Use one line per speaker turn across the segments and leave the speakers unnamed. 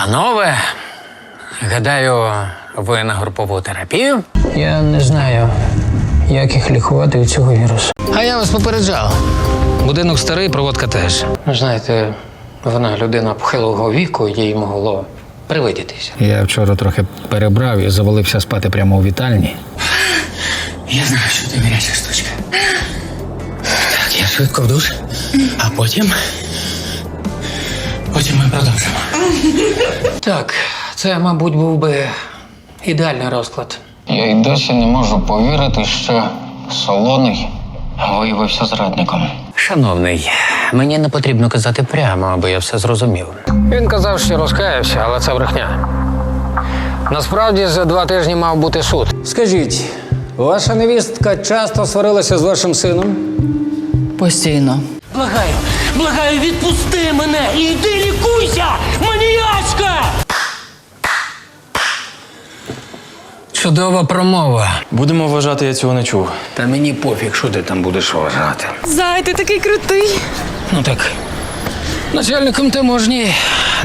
Панове, гадаю, ви на групову терапію? Я не знаю, як їх лікувати від цього вірусу. А я вас попереджав. Будинок старий, проводка теж. Ну, знаєте, вона людина похилого віку, їй могло привидітися.
Я вчора трохи перебрав і завалився спати прямо у вітальні.
Я знаю, що ти гаряча штучка. Так, я швидко в душ, а потім. Потім ми продовжимо. Так, це, мабуть, був би ідеальний розклад.
Я й досі не можу повірити, що солоний виявився зрадником.
Шановний, мені не потрібно казати прямо, аби я все зрозумів. Він казав, що розкаявся, але це брехня. Насправді за два тижні мав бути суд.
Скажіть, ваша невістка часто сварилася з вашим сином?
Постійно.
Благаю, благаю, відпусти мене і йди лікуйся! Маніячка!
Чудова промова.
Будемо вважати, я цього не чув.
Та мені пофіг, що ти там будеш вважати.
Зай, ти такий крутий.
Ну так. Начальником таможні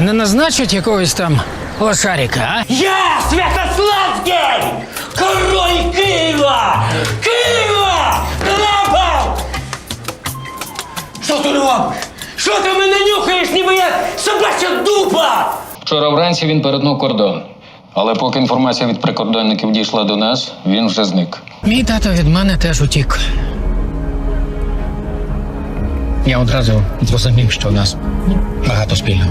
не назначать якогось там лошарика, а?
Я Святославський! Король! Києва! Що ти робиш? Що ти мене нюхаєш, ніби я собача дупа?
Вчора вранці він перетнув кордон. Але поки інформація від прикордонників дійшла до нас, він вже зник.
Мій тато від мене теж утік. Я одразу зрозумів, що у нас багато спільного.